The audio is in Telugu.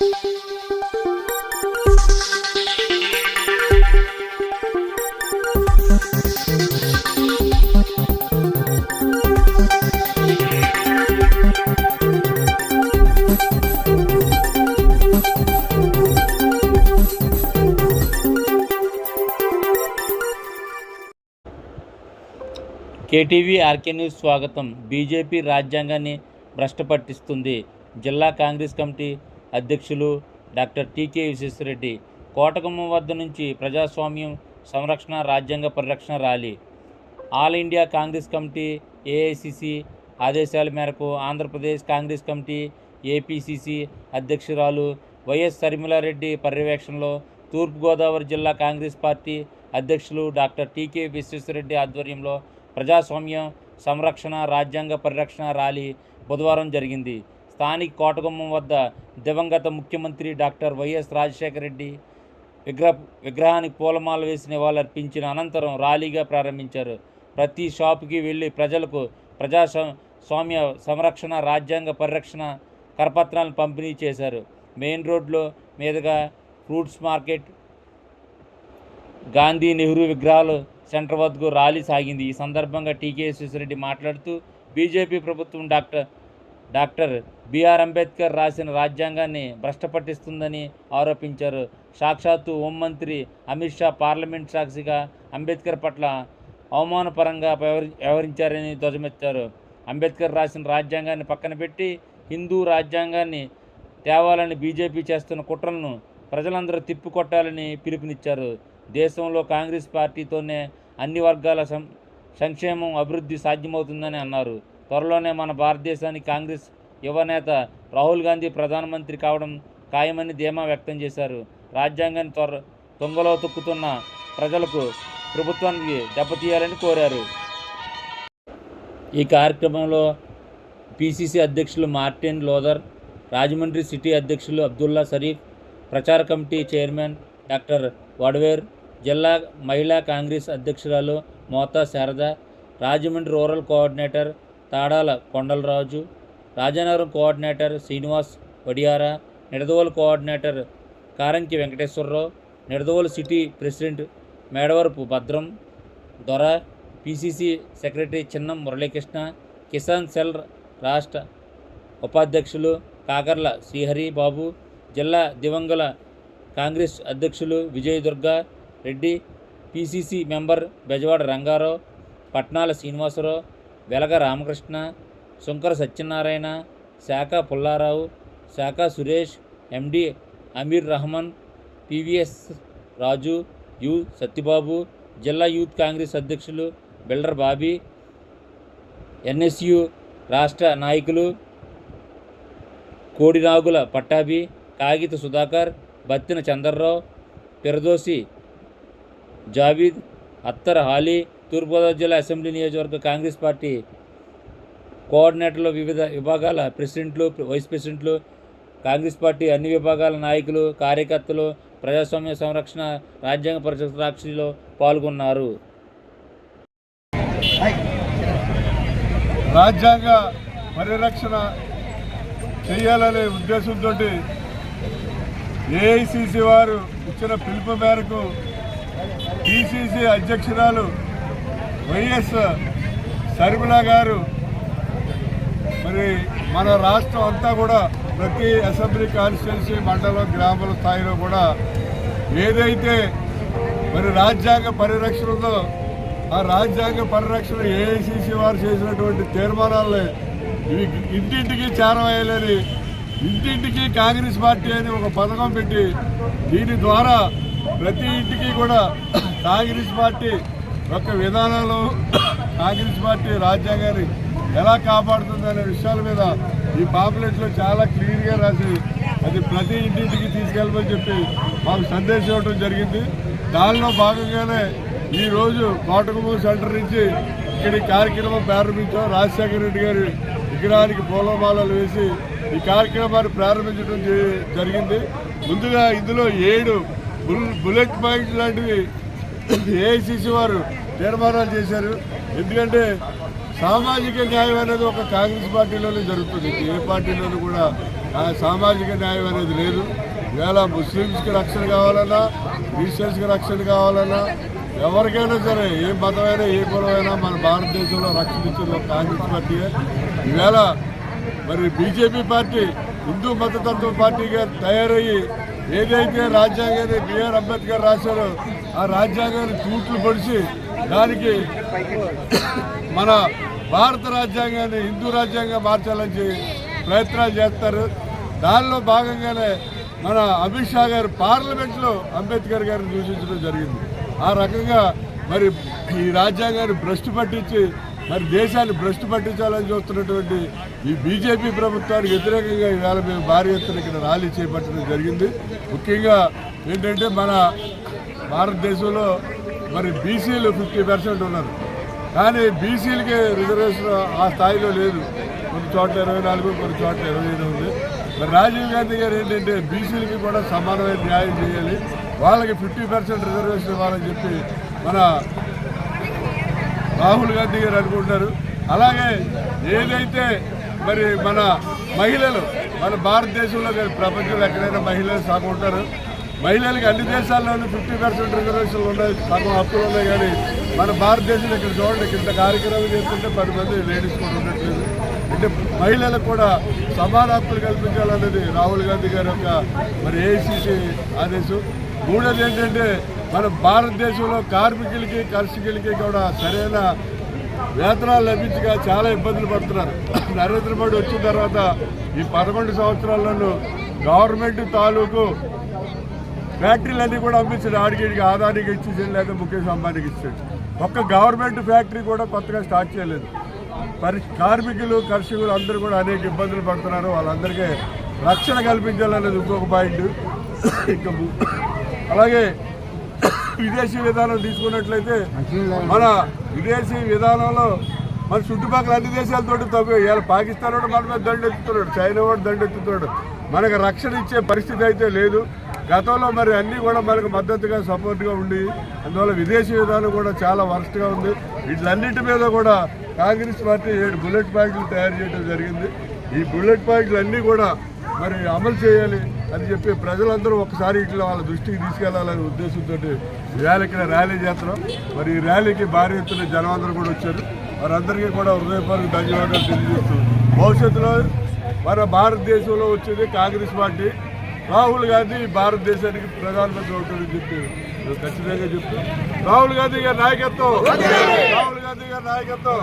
కేటీవీ ఆర్కే న్యూస్ స్వాగతం. బీజేపీ రాజ్యాంగాన్ని భ్రష్టపట్టిస్తుంది. జిల్లా కాంగ్రెస్ కమిటీ అధ్యక్షులు డాక్టర్ టీకే విశ్వేశ్వరరెడ్డి. కోటగుమ్మ వద్ద నుంచి ప్రజాస్వామ్యం సంరక్షణ రాజ్యాంగ పరిరక్షణ rally. All India Congress committee AICC ఆదేశాల మేరకు ఆంధ్రప్రదేశ్ కాంగ్రెస్ కమిటీ ఏపీసీసీ అధ్యక్షురాలు వైఎస్ శర్మిలారెడ్డి పర్యవేక్షణలో తూర్పుగోదావరి జిల్లా కాంగ్రెస్ పార్టీ అధ్యక్షులు డాక్టర్ టీకే విశ్వేశ్వరరెడ్డి ఆధ్వర్యంలో ప్రజాస్వామ్యం సంరక్షణ రాజ్యాంగ పరిరక్షణ ర్యాలీ బుధవారం జరిగింది. స్థానిక కోటగుమ్మం వద్ద దివంగత ముఖ్యమంత్రి డాక్టర్ వైఎస్ రాజశేఖర రెడ్డి విగ్రహ విగ్రహానికి పూలమాల వేసి నివాళులర్పించిన అనంతరం ర్యాలీగా ప్రారంభించారు. ప్రతి షాపుకి వెళ్ళి ప్రజలకు ప్రజా స్వామ్య సంరక్షణ రాజ్యాంగ పరిరక్షణ కరపత్రాలను పంపిణీ చేశారు. మెయిన్ రోడ్లో మీదుగా ఫ్రూట్స్ మార్కెట్ గాంధీ నెహ్రూ విగ్రహాలు సెంటర్ వద్దకు ర్యాలీ సాగింది. ఈ సందర్భంగా టీకే రెడ్డి మాట్లాడుతూ బీజేపీ ప్రభుత్వం డాక్టర్ డాక్టర్ బీఆర్ అంబేద్కర్ రాసిన రాజ్యాంగాన్ని భ్రష్టపట్టిస్తుందని ఆరోపించారు. సాక్షాత్తు హోంమంత్రి అమిత్ షా పార్లమెంట్ సాక్షిగా అంబేద్కర్ పట్ల అవమానపరంగా వ్యవహరించారని ధ్వజమెత్తారు. అంబేద్కర్ రాసిన రాజ్యాంగాన్ని పక్కన పెట్టి హిందూ రాజ్యాంగాన్ని తేవాలని బీజేపీ చేస్తున్న కుట్రలను ప్రజలందరూ తిప్పికొట్టాలని పిలుపునిచ్చారు. దేశంలో కాంగ్రెస్ పార్టీతోనే అన్ని వర్గాల సం సంక్షేమం అభివృద్ధి సాధ్యమవుతుందని అన్నారు. త్వరలోనే మన భారతదేశానికి కాంగ్రెస్ యువనేత రాహుల్ గాంధీ ప్రధానమంత్రి కావడం ఖాయమని ధీమా వ్యక్తం చేశారు. రాజ్యాంగాన్ని త్వర తొంగలో తొక్కుతున్న ప్రజలకు ప్రభుత్వానికి దెబ్బతీయాలని కోరారు. ఈ కార్యక్రమంలో పిసిసి అధ్యక్షులు మార్టిన్ లోదర్ రాజమండ్రి సిటీ అధ్యక్షులు అబ్దుల్లా షరీఫ్ ప్రచార కమిటీ చైర్మన్ డాక్టర్ వడవేర్ జిల్లా మహిళా కాంగ్రెస్ అధ్యక్షురాలు Mota Sharada Rajahmundry rural coordinator Tadala Kondalaraju Rajanagaram coordinator Srinivas Vadiyara Nidadavolu coordinator Karanki Venkateswararao Nidadavolu city president Medavarapu Bhadram Dora PCC secretary Chinnam Muralikrishna Kisan cell రాష్ట్ర ఉపాధ్యక్షులు కాకర్ల శ్రీహరి బాబు జిల్లా దివంగల కాంగ్రెస్ అధ్యక్షులు Vijay Durga Reddy PCC member Bezawada Rangarao Patnala Srinivasarao Velaga Ramakrishna Sankara Satyanarayana Sakha Pullarao Sakha Suresh MD Ameer Rahman PVS Raju U Satyababu జిల్లా యూత్ కాంగ్రెస్ అధ్యక్షులు బిల్డర్ బాబీ ఎన్ఎస్యు రాష్ట్ర నాయకులు కోడినాగుల పట్టాభి కాగిత సుధాకర్ బత్తిన చంద్రరావు పిరదోసి జావీద్ అత్తర్ హాలీ తూర్పుగోదావరి జిల్లా అసెంబ్లీ నియోజకవర్గ కాంగ్రెస్ పార్టీ కోఆర్డినేటర్లు వివిధ విభాగాల ప్రెసిడెంట్లు వైస్ ప్రెసిడెంట్లు కాంగ్రెస్ పార్టీ అన్ని విభాగాల నాయకులు కార్యకర్తలు ప్రజాస్వామ్య సంరక్షణ రాజ్యాంగ పరిషత్ సాక్షిలో పాల్గొన్నారు. రాజ్యాంగ పరిరక్షణ చేయాలనే ఉద్దేశంతో ఏఐసిసి వారు ఇచ్చిన పిలుపు మేరకు పిసిసి అధ్యక్షురాలు వైఎస్ శర్మిల గారు మరి మన రాష్ట్రం అంతా కూడా ప్రతి అసెంబ్లీ కాన్స్టిట్యున్సీ మండలం గ్రామాల స్థాయిలో కూడా ఏదైతే మరి రాజ్యాంగ పరిరక్షణతో ఆ రాజ్యాంగ పరిరక్షణ ఏఐసిసి వారు చేసినటువంటి తీర్మానాలని ఇవి ఇంటింటికి చేరవేయాలని ఇంటింటికి కాంగ్రెస్ పార్టీ అని ఒక పథకం పెట్టి దీని ద్వారా ప్రతి ఇంటికి కూడా కాంగ్రెస్ పార్టీ యొక్క విధానాలు కాంగ్రెస్ పార్టీ రాజ్యాంగాన్ని ఎలా కాపాడుతుందనే విషయాల మీద ఈ పాంప్లెట్లో చాలా క్లియర్గా రాసి అది ప్రతి ఇంటింటికి తీసుకెళ్ళమని చెప్పి మాకు సందేశం ఇవ్వడం జరిగింది. దానిలో భాగంగానే ఈరోజు కోటకుమూ సెంటర్ నుంచి ఇక్కడ ఈ కార్యక్రమం ప్రారంభించాం. రాజశేఖర రెడ్డి గారి విగ్రహానికి పూలమాలలు వేసి ఈ కార్యక్రమాన్ని ప్రారంభించడం జరిగింది. ముందుగా ఇందులో ఏడు బుల్- బుల్లెట్ పాయింట్స్ లాంటివి ఏఐసిసి వారు తీర్మానాలు చేశారు. ఎందుకంటే సామాజిక న్యాయం అనేది ఒక కాంగ్రెస్ పార్టీలోనే జరుగుతుంది. ఏ పార్టీలోనూ కూడా ఆ సామాజిక న్యాయం అనేది లేదు. ఇవాళ ముస్లిమ్స్కి రక్షణ కావాలన్నా క్రిస్టియన్స్కి రక్షణ కావాలన్నా ఎవరికైనా సరే ఏ మతమైనా ఏ కులమైనా మన భారతదేశంలో రక్షణ ఇచ్చేది ఒక కాంగ్రెస్ పార్టీయే. ఈవేళ మరి బీజేపీ పార్టీ హిందూ మతతత్వ పార్టీగా తయారయ్యి ఏదైతే రాజ్యాంగాన్ని బిఆర్ అంబేద్కర్ రాశారో ఆ రాజ్యాంగాన్ని తూట్లు పొడిచి దానికి మన భారత రాజ్యాంగాన్ని హిందూ రాజ్యాంగం మార్చాలని ప్రయత్నాలు చేస్తారు. దానిలో భాగంగానే మన అమిత్ షా గారు పార్లమెంట్లో అంబేద్కర్ గారిని సూచించడం జరిగింది. ఆ రకంగా మరి ఈ రాజ్యాంగాన్ని భ్రష్టు పట్టించి మరి దేశాన్ని భ్రష్టు పట్టించాలని చూస్తున్నటువంటి ఈ బీజేపీ ప్రభుత్వానికి వ్యతిరేకంగా ఈవేళ మేము భారీ ఎత్తున ఇక్కడ ర్యాలీ చేపట్టడం జరిగింది. ముఖ్యంగా ఏంటంటే మన భారతదేశంలో మరి బీసీలు ఫిఫ్టీ పర్సెంట్ ఉన్నారు. కానీ బీసీలకి రిజర్వేషన్ ఆ స్థాయిలో లేదు. కొన్ని చోట్ల ఇరవై నాలుగు కొన్ని చోట్ల ఇరవై ఐదు ఉంది. మరి రాజీవ్ గాంధీ గారు ఏంటంటే బీసీలకి కూడా సమానమైన న్యాయం చేయాలి. వాళ్ళకి ఫిఫ్టీ పర్సెంట్ రిజర్వేషన్ ఇవ్వాలని చెప్పి మన రాహుల్ గాంధీ గారు అనుకుంటారు అలాగే ఏదైతే మరి మన మహిళలు మన భారతదేశంలో కానీ ప్రపంచంలో ఎక్కడైనా మహిళలు సగం ఉంటారు. మహిళలకి అన్ని దేశాల్లోనూ ఫిఫ్టీ పర్సెంట్ రిజర్వేషన్లు ఉన్నాయి. సగం హక్కులు ఉన్నాయి కానీ మన భారతదేశంలో ఇక్కడ చూడండి ఇంత కార్యక్రమం చేస్తుంటే పది మంది లేడీస్ కూడా ఉండట్లేదు. అంటే మహిళలకు కూడా సమాన హక్కులు కల్పించాలన్నది రాహుల్ గాంధీ గారి యొక్క మరి ఏఐసిసి ఆదేశం. మూడోది ఏంటంటే మన భారతదేశంలో కార్మికులకి కర్షకులకి కూడా సరైన వేతనాలు లభించక చాలా ఇబ్బందులు పడుతున్నారు. నరేంద్ర మోడీ వచ్చిన తర్వాత ఈ పదకొండు సంవత్సరాలను గవర్నమెంట్ తాలూకు ఫ్యాక్టరీలన్నీ కూడా అమ్మించాడు. ఆడికి ఆదానికి ఇచ్చేసాడు లేదా ముఖేష్ అంబానీకి ఇచ్చాడు ఒక్క గవర్నమెంట్ ఫ్యాక్టరీ కూడా కొత్తగా స్టార్ట్ చేయలేదు. పరి కార్మికులు కర్షకులు అందరూ కూడా అనేక ఇబ్బందులు పడుతున్నారు. వాళ్ళందరికీ రక్షణ కల్పించాలనేది ఇంకొక పాయింట్. ఇంకా అలాగే విదేశీ విధానం తీసుకున్నట్లయితే మన విదేశీ విధానంలో మన చుట్టుపక్కల అన్ని దేశాలతోటి తప్ప. ఇవాళ పాకిస్తాన్ వాడు మన మీద దండెత్తుతున్నాడు చైనా వాడు దండెత్తుతున్నాడు. మనకు రక్షణ ఇచ్చే పరిస్థితి అయితే లేదు. గతంలో మరి అన్నీ కూడా మనకు మద్దతుగా సపోర్ట్గా ఉండి అందువల్ల విదేశీ విధానం కూడా చాలా వరస్ట్గా ఉంది. వీటిలన్నింటి మీద కూడా కాంగ్రెస్ పార్టీ ఏడు బుల్లెట్ ప్యాకెట్లు తయారు చేయడం జరిగింది. ఈ బుల్లెట్ ప్యాకెట్లు అన్నీ కూడా మరి అమలు చేయాలి అని చెప్పి ప్రజలందరూ ఒకసారి ఇట్లా వాళ్ళ దృష్టికి తీసుకెళ్ళాలనే ఉద్దేశంతో ర్యాలీ ఇక్కడ ర్యాలీ చేస్తున్నాం. మరి ఈ ర్యాలీకి భారీ ఎత్తున జనం అందరూ కూడా వచ్చారు. వారందరికీ కూడా హృదయపూర్వక ధన్యవాదాలు తెలియజేస్తూ భవిష్యత్తులో మన భారతదేశంలో వచ్చేది కాంగ్రెస్ పార్టీ. రాహుల్ గాంధీ భారతదేశానికి ప్రధానమంత్రి అవుతుందని చెప్పి ఖచ్చితంగా చెప్తూ రాహుల్ గాంధీ గారి నాయకత్వం. రాహుల్ గాంధీ గారి నాయకత్వం.